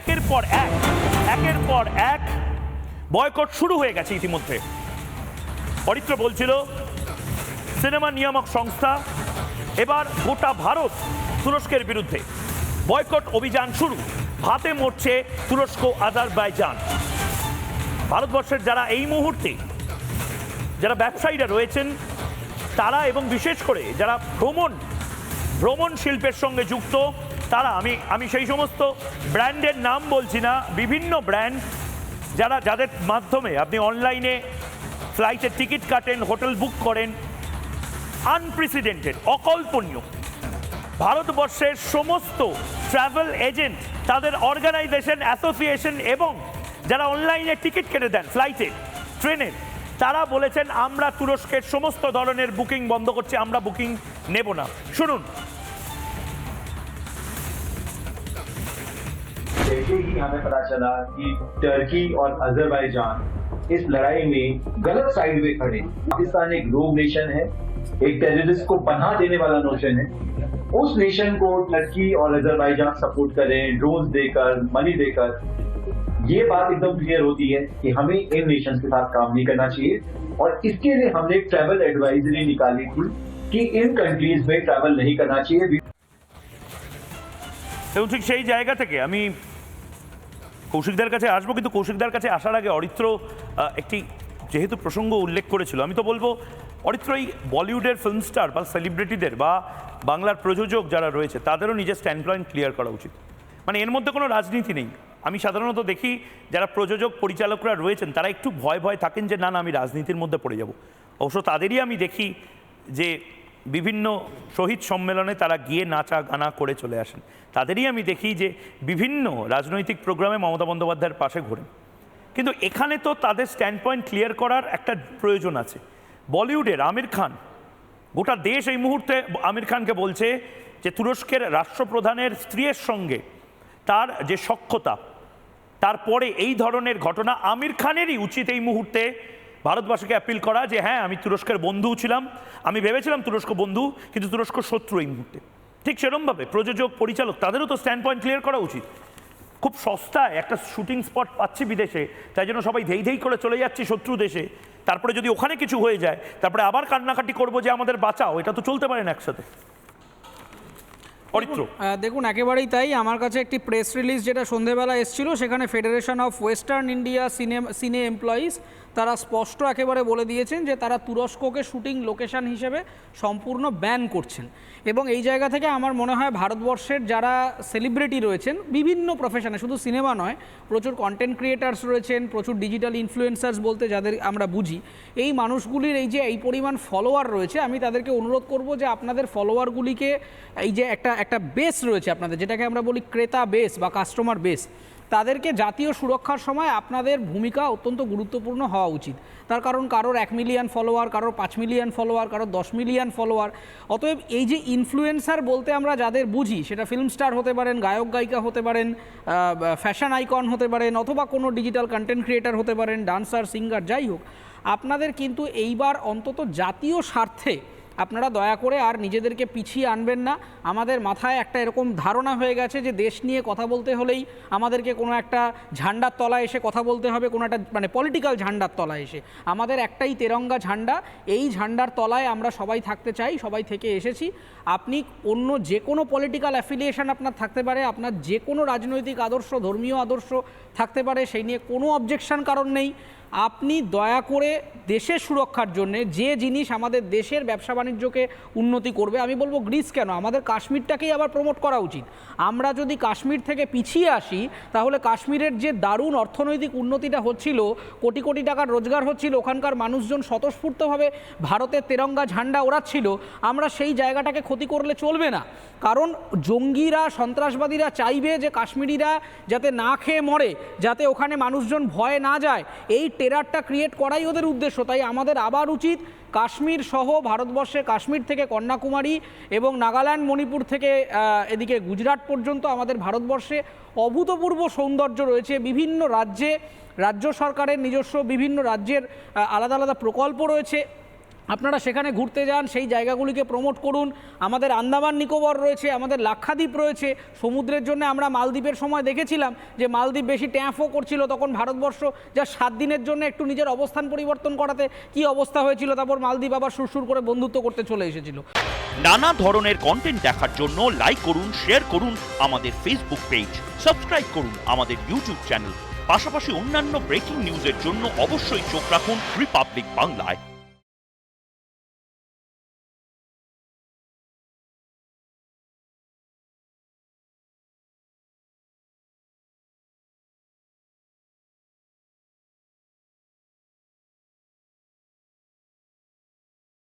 একের পর এক, একের পর এক বয়কট শুরু হয়ে গেছে ইতিমধ্যে। অরিত্র বলছিল, সিনেমা নিয়ামক সংস্থা, এবার গোটা ভারত তুরস্কের বিরুদ্ধে। বয়কট অভিযান শুরু হাতে মরছে তুরস্ক আজারবাইজান। ভারতবর্ষের যারা এই মুহূর্তে যারা ব্যবসায়ীরা রয়েছেন, তারা এবং বিশেষ করে যারা ভ্রমণ ভ্রমণ শিল্পের সঙ্গে যুক্ত তারা, আমি আমি সেই সমস্ত ব্র্যান্ডের নাম বলছি না, বিভিন্ন ব্র্যান্ড যারা, যাদের মাধ্যমে আপনি অনলাইনে ফ্লাইটের টিকিট কাটেন, হোটেল বুক করেন আনপ্রেসিডেন্টেড অকল্পনীয়। ভারতবর্ষের সমস্ত ট্রাভেল এজেন্ট, তাদের অর্গানাইজেশন, অ্যাসোসিয়েশন এবং যারা অনলাইনে টিকিট কেটে দেন, ফ্লাইটে ট্রেনের তারা বলেছেন, আমরা তুরস্কের সমস্ত ধরনের বুকিং বন্ধ করছি, আমরা বুকিং নেব না। শুনুন हमें पता चला कि टर्की और अजरबैजान इस लड़ाई में गलत साइड में खड़े पाकिस्तान एक रोग नेशन है एक टेररिस्ट को पनाह देने वाला नोशन है उस नेशन को टर्की और अजरबैजान सपोर्ट करें ड्रोन्स देकर मनी देकर ये बात एकदम क्लियर होती है कि हमें इन नेशंस के साथ काम नहीं करना चाहिए और इसके लिए हमने एक ट्रैवल एडवाइजरी निकाली थी कि इन कंट्रीज में ट्रैवल नहीं करना चाहिए এবং ঠিক সেই জায়গা থেকে আমি কৌশিকদার কাছে আসব, কিন্তু কৌশিকদার কাছে আসার আগে অরিত্র একটি যেহেতু প্রসঙ্গ উল্লেখ করেছিল, আমি তো বলব, অরিত্র এই বলিউডের ফিল্ম স্টার বা সেলিব্রিটিদের বা বাংলার প্রযোজক যারা রয়েছে, তাদেরও নিজের স্ট্যান্ড পয়েন্ট ক্লিয়ার করা উচিত। মানে এর মধ্যে কোনো রাজনীতি নেই। আমি সাধারণত দেখি, যারা প্রযোজক, পরিচালকরা রয়েছেন, তারা একটু ভয় ভয় থাকেন যে, না না, আমি রাজনীতির মধ্যে পড়ে যাব। অবশ্য তাদেরই আমি দেখি যে বিভিন্ন শহীদ সম্মেলনে তারা গিয়ে নাচা গানা করে চলে আসেন। তাদেরই আমি দেখি যে বিভিন্ন রাজনৈতিক প্রোগ্রামে মমতা বন্দ্যোপাধ্যায়ের পাশে ঘোরেন। কিন্তু এখানে তো তাদের স্ট্যান্ড পয়েন্ট ক্লিয়ার করার একটা প্রয়োজন আছে। বলিউডের আমির খান, গোটা দেশ এই মুহূর্তে আমির খানকে বলছে যে তুরস্কের রাষ্ট্রপ্রধানের স্ত্রীর সঙ্গে তার যে সক্ষতা তারপরে এই ধরনের ঘটনা আমির খানেরই উচিত এই মুহূর্তে ভারতবাসীকে অ্যাপিল করা যে হ্যাঁ আমি তুরস্কের বন্ধু ছিলাম। আমি ভেবেছিলাম তুরস্ক বন্ধু, কিন্তু তুরস্ক শত্রু এই মুহূর্তে। ঠিক সেরমভাবে প্রযোজক, পরিচালক, তাদেরও তো স্ট্যান্ড পয়েন্ট ক্লিয়ার করা উচিত। খুব সস্তায় একটা শুটিং স্পট পাচ্ছি বিদেশে, তাই জন্য সবাই ধেই ধেই করে চলে যাচ্ছি শত্রু দেশে। তারপরে যদি ওখানে কিছু হয়ে যায়, তারপরে আবার কান্নাকাটি করব যে, আমাদের বাঁচাও। এটা তো চলতে পারে না একসাথে। অরিত্র। দেখুন একেবারেই তাই। আমার কাছে একটি প্রেস রিলিজ যেটা সন্ধেবেলা এসেছিল সেখানে ফেডারেশন অফ ওয়েস্টার্ন ইন্ডিয়া সিনে সিনে এমপ্লয়িজ তারা স্পষ্ট একেবারে বলে দিয়েছেন যে তারা তুরস্ককে শুটিং লোকেশন হিসেবে সম্পূর্ণ ব্যান করছেন। এবং এই জায়গা থেকে আমার মনে হয় ভারতবর্ষের যারা সেলিব্রিটি রয়েছেন বিভিন্ন প্রফেশনে শুধু সিনেমা নয় প্রচুর কন্টেন্ট ক্রিয়েটার্স রয়েছেন প্রচুর ডিজিটাল ইনফ্লুয়েন্সার্স বলতে যাদের আমরা বুঝি এই মানুষগুলির এই যে এই পরিমাণ ফলোয়ার রয়েছে আমি তাদেরকে অনুরোধ করব যে আপনাদের ফলোয়ারগুলিকে এই যে একটা একটা বেস রয়েছে আপনাদের, যেটাকে আমরা বলি ক্রেতা বেস বা কাস্টমার বেস তাদেরকে জাতীয় সুরক্ষার সময় আপনাদের ভূমিকা অত্যন্ত গুরুত্বপূর্ণ হওয়া উচিত। তার কারণ কারোর এক মিলিয়ন ফলোয়ার কারোর পাঁচ মিলিয়ন ফলোয়ার কারোর দশ মিলিয়ন ফলোয়ার অতএব এই যে ইনফ্লুয়েন্সার বলতে আমরা যাদের বুঝি, সেটা ফিল্ম স্টার হতে পারেন, গায়ক, গায়িকা হতে পারেন ফ্যাশন আইকন হতে পারেন, অথবা কোনো ডিজিটাল কন্টেন্ট ক্রিয়েটার হতে পারেন ডান্সার সিঙ্গার যাই হোক, আপনাদের কিন্তু এইবার অন্তত জাতীয় স্বার্থে আপনারা দয়া করে আর নিজেদেরকে পিছিয়ে আনবেন না। আমাদের মাথায় একটা এরকম ধারণা হয়ে গেছে যে দেশ নিয়ে কথা বলতে হলেই আমাদেরকে কোনো একটা ঝান্ডার তলায় এসে কথা বলতে হবে, কোনো একটা মানে পলিটিক্যাল ঝান্ডার তলায় এসে। আমাদের একটাই তেরঙ্গা ঝান্ডা, এই ঝান্ডার তলায় আমরা সবাই থাকতে চাই, সবাই থেকে এসেছি। আপনি অন্য যে কোনো পলিটিক্যাল অ্যাফিলিয়েশন আপনার থাকতে পারে, আপনার যে কোনো রাজনৈতিক আদর্শ, ধর্মীয় আদর্শ থাকতে পারে, সেই নিয়ে কোনো অবজেকশন কারণ নেই। আপনি দয়া করে দেশের সুরক্ষার জন্য যে জিনিস আমাদের দেশের ব্যবসা বাণিজ্যকে উন্নতি করবে, আমি বলব গ্রিস কেন? আমাদের কাশ্মীরটাকেই আবার প্রমোট করা উচিত। আমরা যদি কাশ্মীর থেকে পিছিয়ে আসি, তাহলে কাশ্মীরের যে দারুণ অর্থনৈতিক উন্নতিটা হচ্ছিল, কোটি কোটি টাকার রোজগার হচ্ছিল, ওখানকার মানুষজন স্বতঃস্ফূর্তভাবে ভারতের তেরঙ্গা ঝান্ডা ওড়াচ্ছিল, আমরা সেই জায়গাটাকে ক্ষতি করলে চলবে না। কারণ জঙ্গিরা, সন্ত্রাসবাদীরা চাইবে যে কাশ্মীরিরা যাতে না খেয়ে মরে, যাতে ওখানে মানুষজন ভয়ে না যায়। এই টেরারটা ক্রিয়েট করাই ওদের উদ্দেশ্য। তাই আমাদের আবার উচিত কাশ্মীর সহ ভারতবর্ষে, কাশ্মীর থেকে কন্যাকুমারী এবং নাগাল্যান্ড, মণিপুর থেকে এদিকে গুজরাট পর্যন্ত আমাদের ভারতবর্ষে অভূতপূর্ব সৌন্দর্য রয়েছে। বিভিন্ন রাজ্যে, রাজ্য সরকারের নিজস্ব বিভিন্ন রাজ্যের আলাদা আলাদা প্রকল্প রয়েছে। আপনারা সেখানে ঘুরতে যান, সেই জায়গাগুলিকে প্রমোট করুন। আমাদের আন্দামান নিকোবর রয়েছে, আমাদের লাক্ষাদ্বীপ রয়েছে। সমুদ্রের জন্য আমরা মালদ্বীপের সময় দেখেছিলাম যে মালদ্বীপ বেশি ট্যাঁফও করছিল তখন ভারতবর্ষ, যা সাত দিনের জন্য একটু নিজের অবস্থান পরিবর্তন করাতে কি অবস্থা হয়েছিল, তারপর মালদ্বীপ আবার সুরসুর করে বন্ধুত্ব করতে চলে এসেছিল। নানা ধরনের কন্টেন্ট দেখার জন্য লাইক করুন শেয়ার করুন আমাদের ফেসবুক পেজ সাবস্ক্রাইব করুন আমাদের ইউটিউব চ্যানেল পাশাপাশি অন্যান্য ব্রেকিং নিউজের জন্য অবশ্যই চোখ রাখুন রিপাবলিক বাংলায়